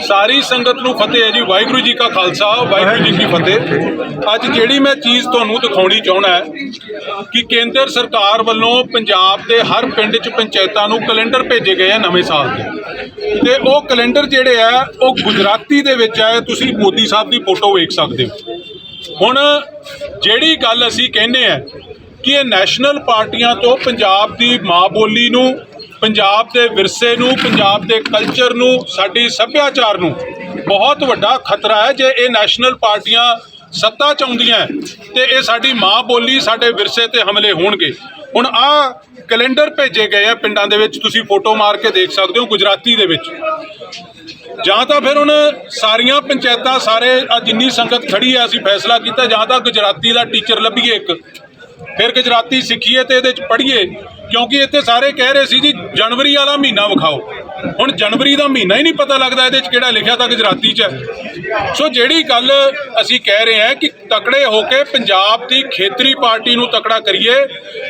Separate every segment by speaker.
Speaker 1: ਸਾਰੀ ਸੰਗਤ ਨੂੰ ਫਤਿਹ ਹੈ ਜੀ। ਵਾਹਿਗੁਰੂ ਜੀ ਕਾ ਖਾਲਸਾ, ਵਾਹਿਗੁਰੂ ਜੀ ਕੀ ਫਤਿਹ। ਅੱਜ ਜਿਹੜੀ ਮੈਂ ਚੀਜ਼ ਤੁਹਾਨੂੰ ਦਿਖਾਉਣੀ ਚਾਹਣਾ ਹੈ ਕਿ ਕੇਂਦਰ ਸਰਕਾਰ ਵੱਲੋਂ ਪੰਜਾਬ ਦੇ ਹਰ ਪਿੰਡ 'ਚ ਪੰਚਾਇਤਾਂ ਨੂੰ ਕੈਲੰਡਰ ਭੇਜੇ ਗਏ ਆ ਨਵੇਂ ਸਾਲ ਦੇ। ਤੇ ਉਹ ਕੈਲੰਡਰ ਜਿਹੜੇ ਆ, ਉਹ ਗੁਜਰਾਤੀ ਦੇ ਵਿੱਚ ਹੈ ਤੁਸੀਂ ਮੋਦੀ ਸਾਹਿਬ ਦੀ ਫੋਟੋ ਵੇਖ ਸਕਦੇ ਹੋ। ਹੁਣ ਜਿਹੜੀ ਗੱਲ ਅਸੀਂ ਕਹਿੰਦੇ ਆ ਕਿ ਇਹ ਨੈਸ਼ਨਲ ਪਾਰਟੀਆਂ ਤੋਂ ਪੰਜਾਬ ਦੀ ਮਾਂ ਬੋਲੀ ਨੂੰ ਪੰਜਾਬ ਦੇ ਵਿਰਸੇ ਨੂੰ, ਪੰਜਾਬ ਦੇ ਕਲਚਰ ਨੂੰ, ਸਾਡੀ ਸੱਭਿਆਚਾਰ ਨੂੰ ਬਹੁਤ ਵੱਡਾ ਖਤਰਾ ਹੈ ਜੇ ਇਹ ਨੈਸ਼ਨਲ ਪਾਰਟੀਆਂ ਸੱਤਾ ਚ ਆਉਂਦੀਆਂ ਹੈ, ਤੇ ਇਹ ਸਾਡੀ ਮਾਂ ਬੋਲੀ ਸਾਡੇ ਵਿਰਸੇ ਤੇ ਹਮਲੇ ਹੋਣਗੇ। ਹੁਣ ਆ ਕੈਲੰਡਰ ਭੇਜੇ ਗਏ ਆ ਪਿੰਡਾਂ ਦੇ ਵਿੱਚ, ਤੁਸੀਂ ਫੋਟੋ ਮਾਰ ਕੇ ਦੇਖ ਸਕਦੇ ਹੋ ਗੁਜਰਾਤੀ ਦੇ ਵਿੱਚ। ਜਾਂ ਤਾਂ ਫਿਰ ਹੁਣ ਸਾਰੀਆਂ ਪੰਚਾਇਤਾਂ ਸਾਰੇ, ਆ ਜਿੰਨੀ ਸੰਗਤ ਖੜੀ ਆ ਅਸੀਂ ਫੈਸਲਾ ਕੀਤਾ, ਜਾਂ ਤਾਂ ਗੁਜਰਾਤੀ ਦਾ ਟੀਚਰ ਲੱਭੀਏ ਇੱਕ, ਫਿਰ ਗੁਜਰਾਤੀ ਸਿੱਖੀਏ ਤੇ ਇਹਦੇ ਚ ਪੜ੍ਹੀਏ। ਕਿਉਂਕਿ ਇੱਥੇ ਸਾਰੇ ਕਹਿ ਰਹੇ ਸੀ ਜੀ ਜਨਵਰੀ ਵਾਲਾ ਮਹੀਨਾ ਵਿਖਾਓ। ਹੁਣ ਜਨਵਰੀ ਦਾ ਮਹੀਨਾ ਹੀ ਨਹੀਂ ਪਤਾ ਲੱਗਦਾ ਇਹਦੇ ਚ ਕਿਹੜਾ ਲਿਖਿਆ ਤਾਂ ਗੁਜਰਾਤੀ ਚ ਸੋ ਜਿਹੜੀ ਗੱਲ ਅਸੀਂ ਕਹਿ ਰਹੇ ਹਾਂ ਕਿ ਤਕੜੇ ਹੋ ਕੇ ਪੰਜਾਬ ਦੀ ਖੇਤਰੀ ਪਾਰਟੀ ਨੂੰ ਤਕੜਾ ਕਰੀਏ,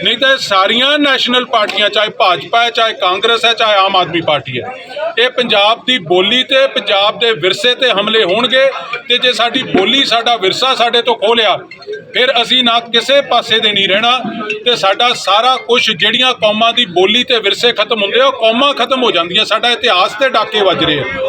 Speaker 1: ਨਹੀਂ ਤਾਂ ਸਾਰੀਆਂ ਨੈਸ਼ਨਲ ਪਾਰਟੀਆਂ, ਚਾਹੇ ਭਾਜਪਾ ਹੈ, ਚਾਹੇ ਕਾਂਗਰਸ ਹੈ, ਚਾਹੇ ਆਮ ਆਦਮੀ ਪਾਰਟੀ ਹੈ, ਇਹ ਪੰਜਾਬ ਦੀ ਬੋਲੀ ਤੇ ਪੰਜਾਬ ਦੇ ਵਿਰਸੇ ਤੇ ਹਮਲੇ ਹੋਣਗੇ ਤੇ ਜੇ ਸਾਡੀ ਬੋਲੀ, ਸਾਡਾ ਵਿਰਸਾ ਸਾਡੇ ਤੋਂ ਖੋਹ ਲਿਆ ਫਿਰ ਅਸੀਂ ਨਾ ਕਿਸੇ ਪਾਸੇ ਦੇ ਨਹੀਂ ਰਹਿਣਾ ਤੇ ਸਾਡਾ ਸਾਰਾ ਕੁਝ ਜਿਹੜੀਆਂ ਕੌਮਾਂ ਦੀ ਬੋਲੀ ਤੇ ਵਿਰਸੇ ਖਤਮ ਹੁੰਦੇ ਆ, ਉਹ ਕੌਮਾਂ ਖਤਮ ਹੋ ਜਾਂਦੀਆਂ ਸਾਡਾ ਇਤਿਹਾਸ ਤੇ ਡਾਕੇ ਵੱਜ ਰਹੇ ਆ।